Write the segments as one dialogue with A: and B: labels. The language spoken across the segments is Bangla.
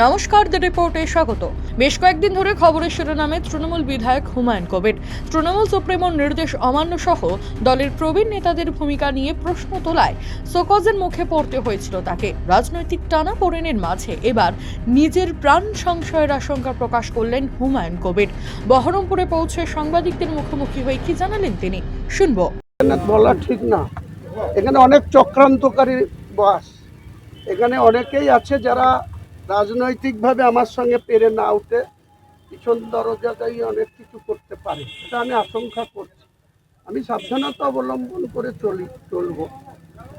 A: নমস্কার দ্য রিপোর্টে স্বাগত। বেশ কয়েকদিন ধরে খবরের শিরোনামে তৃণমূল বিধায়ক হুমায়ুন কবির। তৃণমূল সুপ্রিমোর নির্দেশ অমান্য সহ দলের প্রবীণ নেতাদের ভূমিকা নিয়ে প্রশ্ন তোলায়। সোকজের মুখে পড়তে হয়েছিল তাকে। রাজনৈতিক টানা পড়েনের মাঝে এবার নিজের প্রাণ সংশয়ের আশঙ্কা প্রকাশ করলেন হুমায়ুন কবির। বহরমপুরে পৌঁছে সাংবাদিকদের মুখোমুখি হয়ে কি জানালেন তিনি? শুনব।
B: বলা ঠিক না। এখানে অনেক চক্রান্তকারী বাস। এখানে অনেকেই আছে যারা রাজনৈতিকভাবে আমার সঙ্গে পেরে না উঠে পিছন দরজাটাই অনেক কিছু করতে পারে। এটা আমি আশঙ্কা করছি। আমি সাবধানতা অবলম্বন করে চলি, চলবো।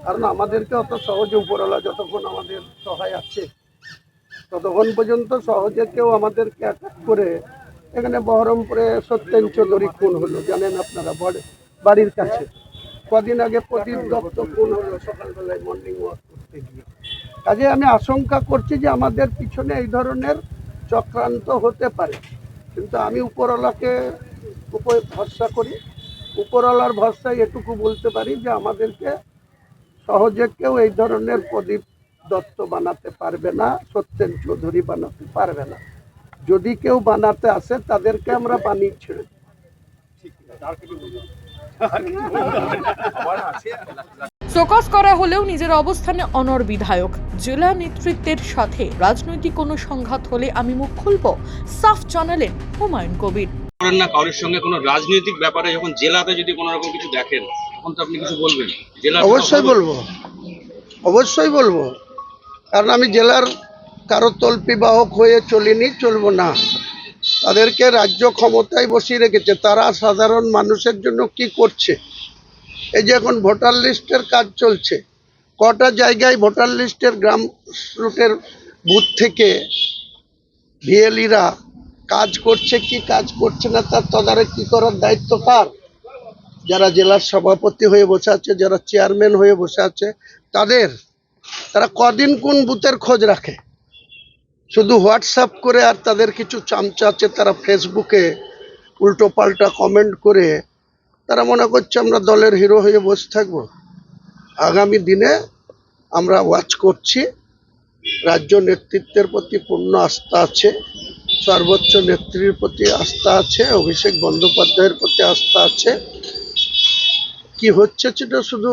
B: কারণ আমাদেরকে অত সহজে উপরওয়ালা যতক্ষণ আমাদের সহায় আছে, ততক্ষণ পর্যন্ত সহজে কেউ আমাদেরকে অ্যাটাক করে এখানে বহরমপুরে সত্যেন চৌধুরী খুন হলো, জানেন আপনারা, বড়- বাড়ির কাছে। কদিন আগে প্রদীপ দত্ত খুন হলো সকালবেলায় মর্নিং ওয়াক করতে গিয়ে। কাজে আমি আশঙ্কা করছি যে আমাদের পিছনে এই ধরনের চক্রান্ত হতে পারে। কিন্তু আমি উপরওয়ালাকে উপরে ভরসা করি। উপরওয়ালার ভরসায় এটুকু বলতে পারি যে আমাদেরকে সহজে কেউ এই ধরনের প্রদীপ দত্ত বানাতে পারবে না সত্যেন চৌধুরী বানাতে পারবে না। যদি কেউ বানাতে আসে তাদেরকে আমরা বানিয়ে ছেড়ে দেব।
A: শোকজ করা হলেও নিজের অবস্থানে অনর বিধায়ক। জেলা নেতৃত্বের সাথে রাজনৈতিক কোনো সংঘাত হলে আমি মুখ খুলব সাফ জানালেন হুমায়ুন কবির।
C: করেন না কারোর সঙ্গে কোনো রাজনৈতিক ব্যাপারে যখন জেলাতে যদি কোনো রকম কিছু দেখেন তখন তো আপনি কিছু বলবেন। জেলা
B: অবশ্যই বলব। অবশ্যই বলব। কারণ আমি জেলার কারও তল্পিবাহক হয়ে চলিনি চলবো না। তাদেরকে রাজ্য ক্ষমতায় বসিয়ে রেখেছে। তারা সাধারণ মানুষের জন্য কি করছে? এই যে এখন ভোটার লিস্টের কাজ চলছে, কটা জায়গায় ভোটার লিস্টের গ্রাম রুটের বুথ থেকে ভিএলিরা কাজ করছে, কি কাজ করছে না, তার তদারে তদারকি করার দায়িত্ব কার? যারা জেলার সভাপতি হয়ে বসে আছে, যারা চেয়ারম্যান হয়ে বসে আছে, তাদের, তারা কদিন কোন বুথের খোঁজ রাখে? শুধু হোয়াটসঅ্যাপ করে আর তাদের কিছু চামচা আছে, তারা ফেসবুকে উল্টো পাল্টা কমেন্ট করে তারা মনে করছে আমরা দলের হিরো হয়ে বসে থাকব। আগামী দিনে আমরা ওয়াচ করছি। রাজ্য নেতৃত্বের প্রতি পূর্ণ আস্থা আছে সর্বোচ্চ নেত্রীর প্রতি আস্থা আছে অভিষেক বন্দ্যোপাধ্যায়ের প্রতি আস্থা আছে। কি হচ্ছে সেটা শুধু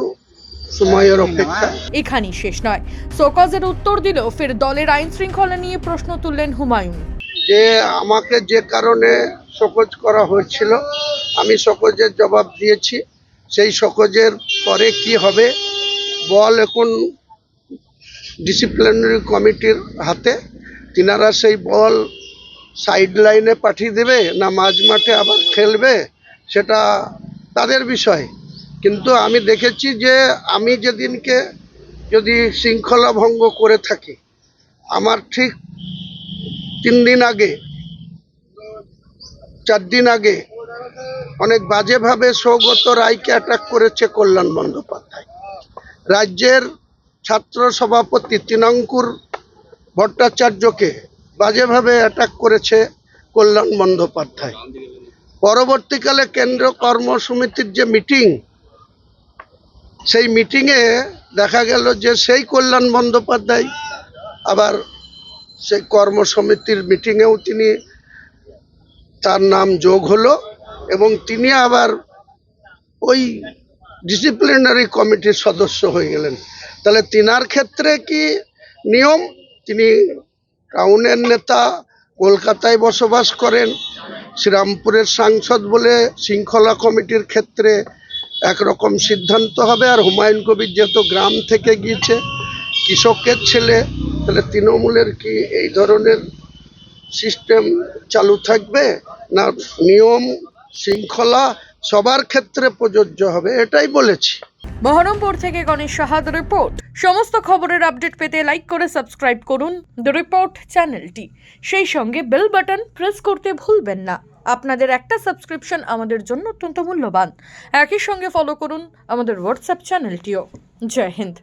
B: সময়ের অপেক্ষা।
A: এখানেই শেষ নয়। শোকজের উত্তর দিলেও ফের দলের আইন শৃঙ্খলা নিয়ে প্রশ্ন তুললেন হুমায়ুন।
B: যে আমাকে যে কারণে শোকজ করা হয়েছিল আমি সকজের জবাব দিয়েছি। সেই সকজের পরে কি হবে, বল এখন ডিসিপ্লিনারি কমিটির হাতে। তিনারা সেই বল সাইড লাইনে পাঠিয়ে দেবে না মাঝ মাঠে আবার খেলবে, সেটা তাদের বিষয়। কিন্তু আমি দেখেছি যে আমি যেদিনকে যদি শৃঙ্খলা ভঙ্গ করে থাকি, আমার ঠিক তিন দিন আগে, চার দিন আগে অনেক বাজেভাবে সৌগত রায়কে অ্যাটাক করেছে কল্যাণ বন্দ্যোপাধ্যায়। রাজ্যের ছাত্র সভাপতি তৃণাঙ্কুর ভট্টাচার্যকে বাজেভাবে অ্যাটাক করেছে কল্যাণ বন্দ্যোপাধ্যায়। পরবর্তীকালে কেন্দ্র কর্মসমিতির যে মিটিং সেই মিটিংয়ে দেখা গেল যে সেই কল্যাণ বন্দ্যোপাধ্যায় আবার সেই কর্মসমিতির মিটিংয়েও তিনি তার নাম যোগ হলো। এবং তিনি আবার ওই ডিসিপ্লিনারি কমিটির সদস্য হয়ে গেলেন। তাহলে তিনার ক্ষেত্রে কি নিয়ম? তিনি টাউনের নেতা, কলকাতায় বসবাস করেন, শ্রীরামপুরের সাংসদ বলে শৃঙ্খলা কমিটির ক্ষেত্রে একরকম সিদ্ধান্ত হবে, আর হুমায়ুন কবির যেহেতু গ্রাম থেকে গিয়েছে, কৃষকের ছেলে, তাহলে তৃণমূলের কি এই ধরনের সিস্টেম চালু থাকবে? না, নিয়ম শৃঙ্খলা সবার ক্ষেত্রে প্রযোজ্য হবে, এটাই বলেছি।
A: বহরমপুর থেকে গণেশ সাহাদ রিপোর্ট সমস্ত খবরের আপডেট পেতে লাইক করে সাবস্ক্রাইব করুন দ্য রিপোর্ট চ্যানেলটি। সেই সঙ্গে বেল বাটন প্রেস করতে ভুলবেন না। আপনাদের একটা সাবস্ক্রিপশন আমাদের জন্য অত্যন্ত মূল্যবান। একই সঙ্গে ফলো করুন আমাদের হোয়াটসঅ্যাপ চ্যানেলটিও। জয় হিন্দ।